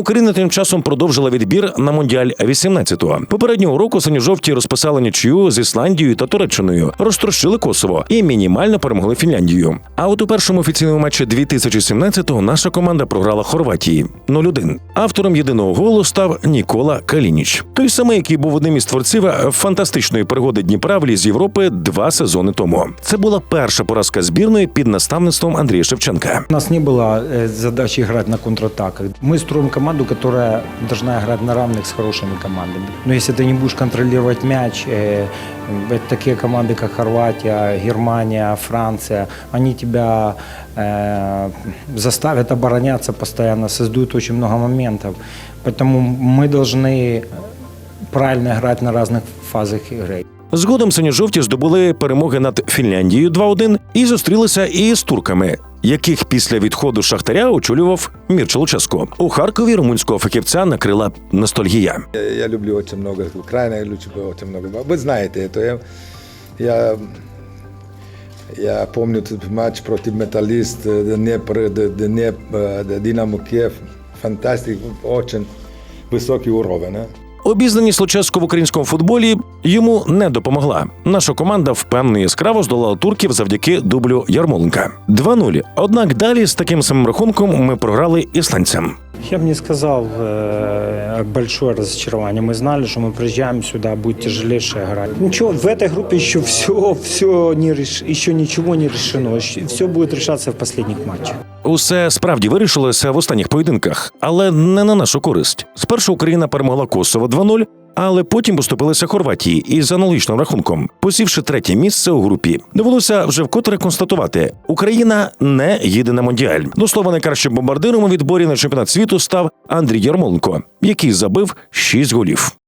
Україна тим часом продовжила відбір на Мондіаль 18-го. Попереднього року синьо-жовті розписали нічию з Ісландією та Туреччиною, розтрощили Косово і мінімально перемогли Фінляндію. А от у першому офіційному матчі 2017-го наша команда програла Хорватії 0-1. Автором єдиного голу став Нікола Калініч, той самий, який був одним із творців фантастичної пригоди Дніпра в Лізі Європи два сезони тому. Це була перша поразка збірної під наставництвом Андрія Шевченка. У нас не было э, задачи играть на контратаках. Мы строим команду, которая должна играть на равных с хорошими командами. Но если ты не будешь контролировать мяч, э, э, такие команды, как Хорватия, Германия, Франция, они тебя э, заставят обороняться постоянно, создают очень много моментов. Поэтому мы должны правильно играть на разных фазах игры. Згодом синьо-жовті здобули перемоги над Фінляндією 2-1 і зустрілися і з турками, яких після відходу шахтаря очолював Мірча Луческо. У Харкові румунського фахівця накрила ностальгія. Я, я люблю очень много Украины, я люблю очень много. Вы знаете это. Я, я, я помню этот матч против Металлист, э, Днепр, Д- Днеп, э, Динамо Киев. Фантастик, очень высокий уровень. а. Обізнаність Луческо в українському футболі йому не допомогла. Наша команда впевнено і яскраво здолала турків завдяки дублю Ярмоленка 2-0. Однак далі з таким самим рахунком ми програли ісландцям. Я бы не сказал э, большое разочарование. Мы знали, что мы приезжаем сюда, будет тяжелейшая игра. Ничего, в этой группе еще все, все не реш... еще ничего не решено. Все будет решаться в последних матчах. Усе справді вирішилося в останніх поєдинках, але не на нашу користь. Спершу Україна перемогла Косово 2-0, але потім поступилися Хорватії із аналогічним рахунком, посівши третє місце у групі. Довелося вже вкотре констатувати: Україна не їде на мондіаль. До слова, найкращим бомбардиром у відборі на чемпіонат світу став Андрій Ярмоленко, який забив 6 голів.